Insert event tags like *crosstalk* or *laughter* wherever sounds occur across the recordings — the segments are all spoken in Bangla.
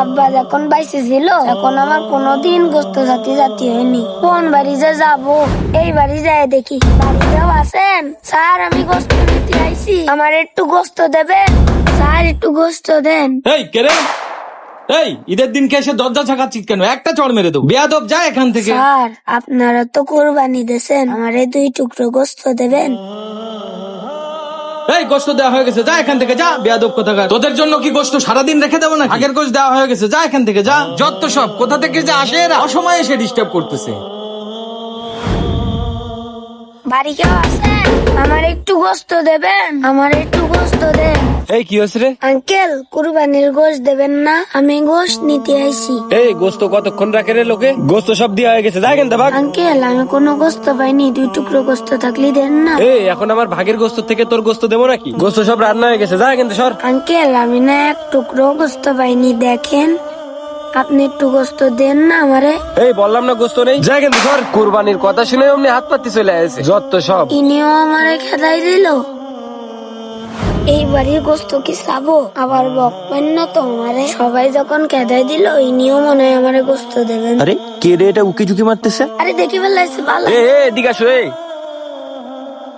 আব্বা যখন বাইসে ছিল এখন আমার কোনোদিন গোস্ত জাতি জাতি হয়নি। কোন বাড়ি যে যাব এই বাড়ি যায় দেখি। বাড়িতেও আছেন? স্যার আমি গোস্ত নিতে আইছি। আমার একটু গোস্ত দেবেন? স্যার একটু গোস্ত দেন। এই কে রে? এই ঈদের দিনকে এসে দরজা ছাকাচ্ছিস কেন? একটা চড় মেরে দেবো বেয়াদব যা এখান থেকে। স্যার আপনারা তো কোরবানি দেন আমারে দুই টুকরো গোস্ত দেবেন? এই গোস্ত দেওয়া হয়ে গেছে যা এখান থেকে যা। বেয়াদব কোথাকার। তোদের জন্য কি গোস্ত সারাদিন রেখে দেবো না আগের গোস্ত দেওয়া হয়ে গেছে যা এখান থেকে যা। যত সব কোথা থেকে যে আসে এরা অসময়ে এসে ডিস্টার্ব করতেছে। বাড়ি কেউ আছে আমার একটু গোস্ত দেবেন আমার একটু গোস্ত দেন। এই কি হয়েছে রে? আঙ্কেল কুরবানির গোস্ত দেবেন না আমি গোস্ত নিতে আইছি। এই গোস্ত কতক্ষণ রাখে রে লোকে? গোস্ত সব দিয়া হয়ে গেছে যাই কেন ভাগ। আঙ্কেল আমি কোনো গোস্ত পাইনি দুই টুকরো গোস্ত থাকলে দেন না। এই এখন আমার ভাগের গোস্ত থেকে তোর গোস্ত দেবো নাকি? গোস্ত সব রান্না হয়ে গেছে যাই কিন্তু সর। আঙ্কেল আমি না এক টুকরো গোস্ত পাইনি দেখেন। আপনি একটু গোস্ত দেন না আমারে। এই বললাম না গোস্ত নেই। যাই কিন্তু সর। কুরবানির কথা শুনে অমনি হাত পাতি চলে আসে যত সব। ইনিও আমারে খেদাই দিল। এই বাড়ির গোস্ত কি খাব আবার বকবেন না তো আমারে সবাই যখন কেদায় দিল ইনিও মনে হয় আমার গোস্ত দেবেন। আরে কে রে এটা উকি ঝুঁকি মারতেছে? আরে দেখি ফেলাইছে ভালো এ এ, এদিকে আসো এ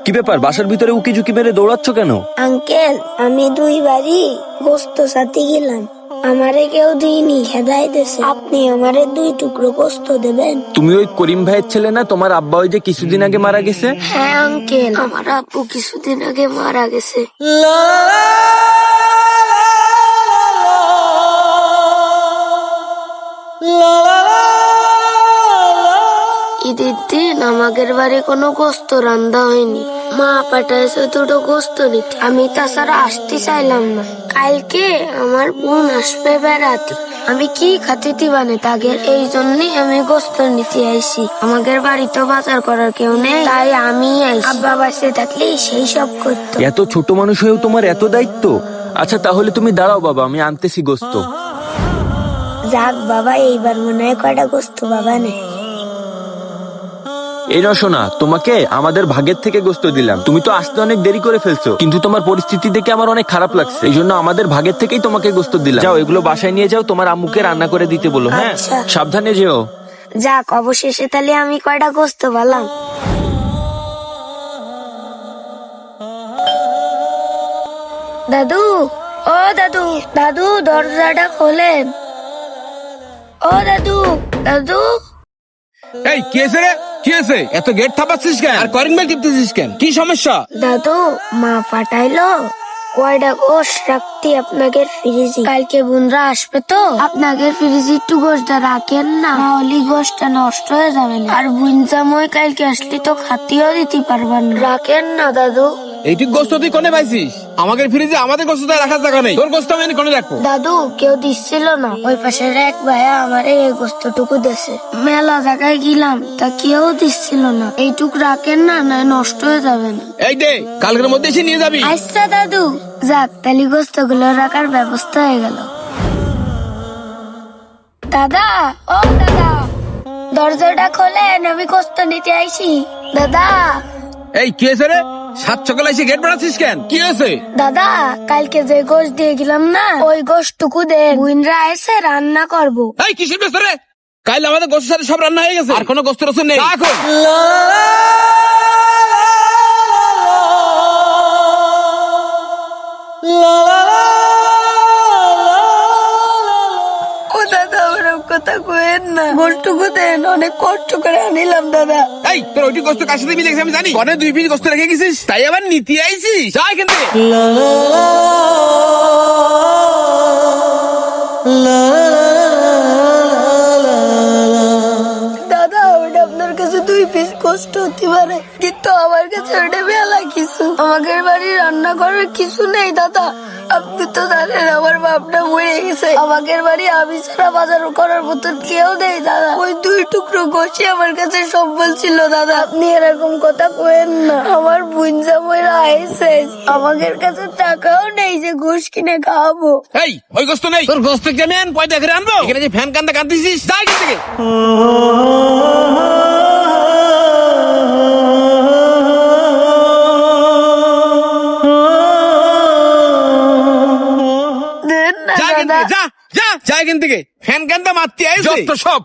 কি ব্যাপার বাসার ভিতরে উকি ঝুঁকি মেরে দৌড়াচ্ছ কেন? আঙ্কেল আমি দুই বাড়ি গোস্ত সাথে গেলাম। আমারে কেউ দিইনি খেদাই দেছে আপনি আমারে দুই টুকরো গোস্ত দেবেন। তুমি ওই করিম ভাইয়ের ছেলে না? তোমার আব্বা ওই যে কিছুদিন আগে মারা গেছে? হ্যাঁ আঙ্কেল। আমার আব্বু কিছুদিন আগে মারা গেছে। ঈদের দিন আমাদের বাড়ি কোনো গোস্ত রান্দা হয়নি। মা পাঠাইছে দুটো গোস্ত নিতে। আমি তাছাড়া আসতে চাইলাম না। কালকে আমার বোন আসবে বেড়াতে। আমি কি খাতে দিবানে তাদের এই জন্যই আমি গোস্ত নিতে আইছি। আমাদের বাড়িতে বাজার করার কেউ নেই। তাই আমি আইছি। আব্বা বাসে থাকলে সেই সব করতো। এত ছোট মানুষ হয়েও তোমার এত দায়িত্ব? আচ্ছা তাহলে তুমি দাঁড়াও বাবা আমি আনতেছি গোস্ত। যাক বাবা এইবার মনে হয় কয়টা গোস্ত বাবা নেই এই না শোনা তোমাকে আমাদের ভাগের থেকে গোস্ত দিলাম। তুমি তো আসতে অনেক দেরি করে ফেলছো কিন্তু তোমার পরিস্থিতি দেখে আমার অনেক খারাপ লাগছে। এই জন্য আমাদের ভাগের থেকেই তোমাকে গোস্ত দিলাম। যাও এগুলো বাসায় নিয়ে যাও তোমার আম্মুকে রান্না করে দিতে বলো হ্যাঁ? আচ্ছা। সাবধানে যেও। যাক অবশেষে তাহলে আমি কয়টা গোস্ত পেলাম? দাদু ও দাদু দাদু দরজাটা খোলেন। ও দাদু দাদু। এই কি রে? কি হয়েছে? এত গেট থাপাচ্ছিস কেন? আর করিং বেল টিপতেছিস কেন? কি সমস্যা? দাদু মা পাঠাইলো। কয়টা গোশ রাখতে আপনাকে ফ্রিজি কালকে বোনরা আসবে তো? আপনাকে ফ্রিজি একটু গোশটা রাখেন না নাহলে গোশটা নষ্ট হয়ে যাবে না। আর বোন জামই কালকে আসলে তো খাতিও দিতে পারবেন রাখেন না দাদু। এইটুক গোস্ত তুই কোনে পাইছিস? আমাদের ফ্রিজে আমাদের গোস্ত তো রাখার জায়গা নেই। তোর গোস্ত আমি কোনে রাখব। দাদু কেউ দিচ্ছিল না। ওই পাশের এক ভাইয়া আমার এই গোস্তটুকু দেশে মেলা জায়গায় গেলাম তা কেউ দিচ্ছিল না। এইটুক রাখেন না না নষ্ট হয়ে যাবে না। এই দে কালকের মধ্যে এসে নিয়ে যাবি। আচ্ছা দাদু। যাক তালি গোস্তগুলো রাখার ব্যবস্থা হয়ে গেল। দাদা ও দাদা। দরজাটা খোলেন আমি গোস্ত নিতে আইছি। দাদা। এই কি হয়েছে রে? সাত সকালে এসে গেট বাড়াচ্ছিস কেন কি হয়েছে দাদা কালকে যে গোশ দিয়ে গেলাম না ওই গোশটুকু দে বুইনরা এসে রান্না করব এই কিসের ব্যস্ত কাল আমাদের গোশের সাথে সব রান্না হয়ে গেছে আর কোনো গোস্ত রসুন নেই ও কথা কয়েন না। গোশটুকু দেন অনেক কষ্ট করে আনিলাম দাদা। এই তোর ওইটি গোস্ত কার সাথে মিলেছে আমি জানি। ঘরে দুই পিস গোস্ত রেখে গেছিস তাই আবার নিতে আইছিস। যা এখান থেকে। দাদা ওটা আপনার কাছে দুই পিস কষ্ট হতে পারে কিন্তু আমার কাছে ওটা মেলা কিছু। আমাদের বাড়ি রান্না করার কিছু নেই দাদা। আপনি তো জানেন আমার বাপটা মরে গেছে। আমাদের বাড়ি আমি ছাড়া বাজার করার মতো কেউ নেই দাদা। ওই দুই টুকরো গোছি আমার কাছে সম্বল ছিল দাদা। আপনি এরকম কথা কয়েন না। আমার বোন জামাইরা আইসে আমাদের কাছে টাকাও নেই যে গোশ কিনে খাওয়াবো। এই ওই গোস্ত নেই। তোর গোস্ত কেমন পয়দা করে আনব? এখানে যে ফ্যান কান্দা কান্দিছিস যা এখান থেকে। *laughs* থেকে ফ্যান ক্যানটা মারতে আইছে। যত সব।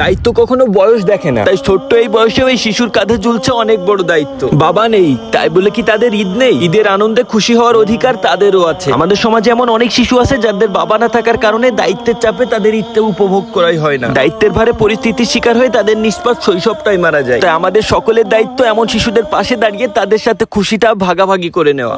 দায়িত্ব কখনো বয়স দেখে না। তাই ছোট্ট এই বয়সে ওই শিশুর কাঁধে ঝুলছে অনেক বড় দায়িত্ব। বাবা নেই তাই বলে কি তাদের ঈদ নেই? ঈদের আনন্দে খুশি হওয়ার অধিকার তাদেরও আছে। আমাদের সমাজে এমন অনেক শিশু আছে যাদের বাবা না থাকার কারণে দায়িত্বের চাপে তাদের ঈদটা উপভোগ করাই হয় না। দায়িত্বের ভারে পরিস্থিতির শিকার হয়ে তাদের নিষ্পাত শৈশবটাই মারা যায়। তাই আমাদের সকলের দায়িত্ব এমন শিশুদের পাশে দাঁড়িয়ে তাদের সাথে খুশিটা ভাগাভাগি করে নেওয়া।